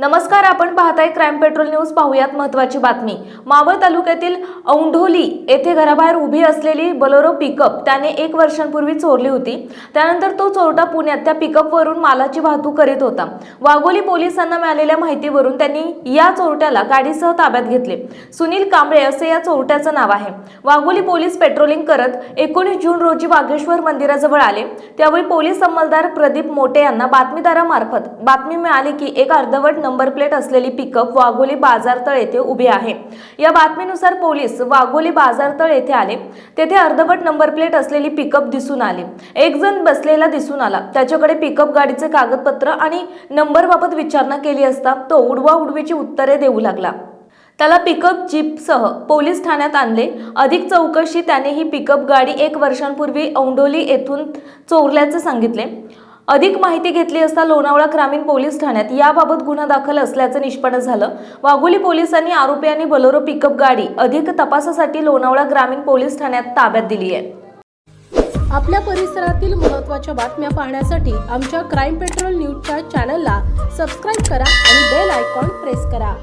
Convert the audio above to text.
नमस्कार आपण पाहताय क्राईम पेट्रोल न्यूज पाहूयात महत्वाची बातमी. मावळ तालुक्यातील औंढोली येथे घराबाहेर उभी असलेली बलोरो पिकअप त्याने एक वर्षांपूर्वी चोरली होती. त्यानंतर तो चोरटा पुण्यात त्या पिकअपवरून मालाची वाहतूक करीत होता. वाघोली पोलिसांना मिळालेल्या माहितीवरून त्यांनी या चोरट्याला गाडीसह ताब्यात घेतले. सुनील कांबळे असे या चोरट्याचं नाव आहे. वाघोली पोलीस पेट्रोलिंग करत एकोणीस जून रोजी वाघेश्वर मंदिराजवळ आले. त्यावेळी पोलीस अंमलदार प्रदीप मोटे यांना बातमीदारामार्फत बातमी मिळाली की एक अर्धवट नंबर प्लेट असलेली पिकअप वाघोली बाजारतळ येथे उभी आहे. या बातमीनुसार पोलीस वाघोली बाजारतळ येथे आले. तेथे अर्धवट नंबर प्लेट असलेली पिकअप दिसून आले. एक जण बसलेला दिसून आला. त्याच्याकडे पिकअप गाडीचे कागदपत्र आणि नंबरबाबत विचारणा केली असता तो उडवा उडवीची उत्तरे देऊ लागला. त्याला पिकअप जीपसह पोलीस ठाण्यात आणले. अधिक चौकशी त्याने ही पिकअप गाडी एक वर्षांपूर्वी औंढोली येथून चोरल्याचे सांगितले. अधिक माहिती घेतली असता लोणावळा ग्रामीण पोलीस ठाण्यात याबाबत गुन्हा दाखल असल्याचं निष्पन्न झालं. वाघोली पोलिसांनी आरोपी आणि बलोरो पिकअप गाडी अधिक तपासासाठी लोणावळा ग्रामीण पोलीस ठाण्यात ताब्यात दिली आहे. आपल्या परिसरातील महत्त्वाच्या बातम्या पाहण्यासाठी आमच्या क्राईम पेट्रोल न्यूजच्या चॅनलला सबस्क्राईब करा आणि बेल आयकॉन प्रेस करा.